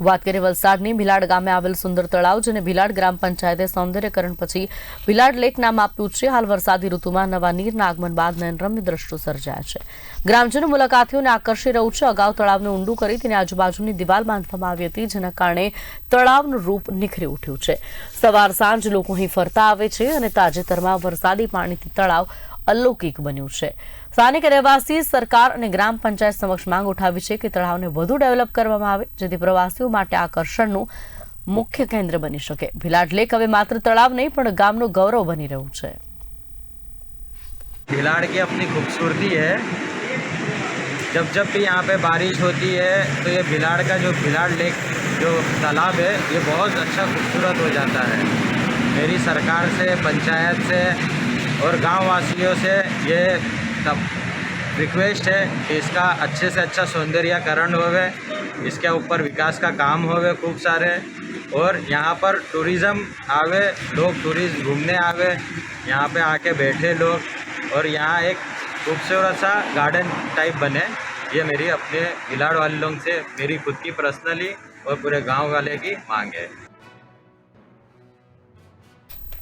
વાત કરીએ વલસાડની ભિલાડ ગામે આવેલ સુંદર તળાવ જેને ભિલાડ ગ્રામ પંચાયતે સૌંદર્યકરણ પછી ભિલાડ લેક નામ આપ્યું છે. હાલ વરસાદી ઋતુમાં નવા નીરના આગમન બાદ નયનરમ્ય દ્રશ્યો સર્જાયા છે. ગ્રામજનો મુલાકાતીઓને આકર્ષી રહ્યું છે. અગાઉ તળાવને ઊંડું કરી તેની આજુબાજુની દિવાલ બાંધવામાં આવી હતી, જેના કારણે તળાવનું રૂપ નિખરી ઉઠ્યું છે. સવાર સાંજ લોકો અહીં ફરતા આવે છે અને તાજેતરમાં વરસાદી પાણીથી તળાવ અલૌકિક બન્યું છે સ્થાનિક રહેવાસી સરકાર અને ગ્રામ પંચાયત સમક્ષ માંગ ઉઠાવી છે કે તળાવને વધુ ડેવલપ કરવામાં આવે જેથી પ્રવાસીઓ માટે આકર્ષણનું મુખ્ય કેન્દ્ર બની શકે ભિલાડ લેક હવે માત્ર તળાવ નહીં પણ ગામનું ગૌરવ બની રહ્યું છે भिलाड़ की अपनी खूबसूरती है जब जब भी यहाँ पे बारिश होती है तो ये भिलाड़ का जो भिलाड़ लेक जो तालाब है ये बहुत अच्छा खूबसूरत हो जाता है मेरी सरकार से पंचायत से और गाँव वासियों से ये रिक्वेस्ट है कि इसका अच्छे से अच्छा सौंदर्यकरण होवे, इसके ऊपर विकास का काम होवे खूब सारे। और यहाँ पर टूरिज़्म आवे, लोग टूरिस्ट घूमने आवे, यहाँ पे आके बैठे लोग। और यहाँ एक खूबसूरत सा गार्डन टाइप बने, ये मेरी अपने भिलाड़ वाले लोग से मेरी खुद की पर्सनली और पूरे गाँव वाले की मांग है।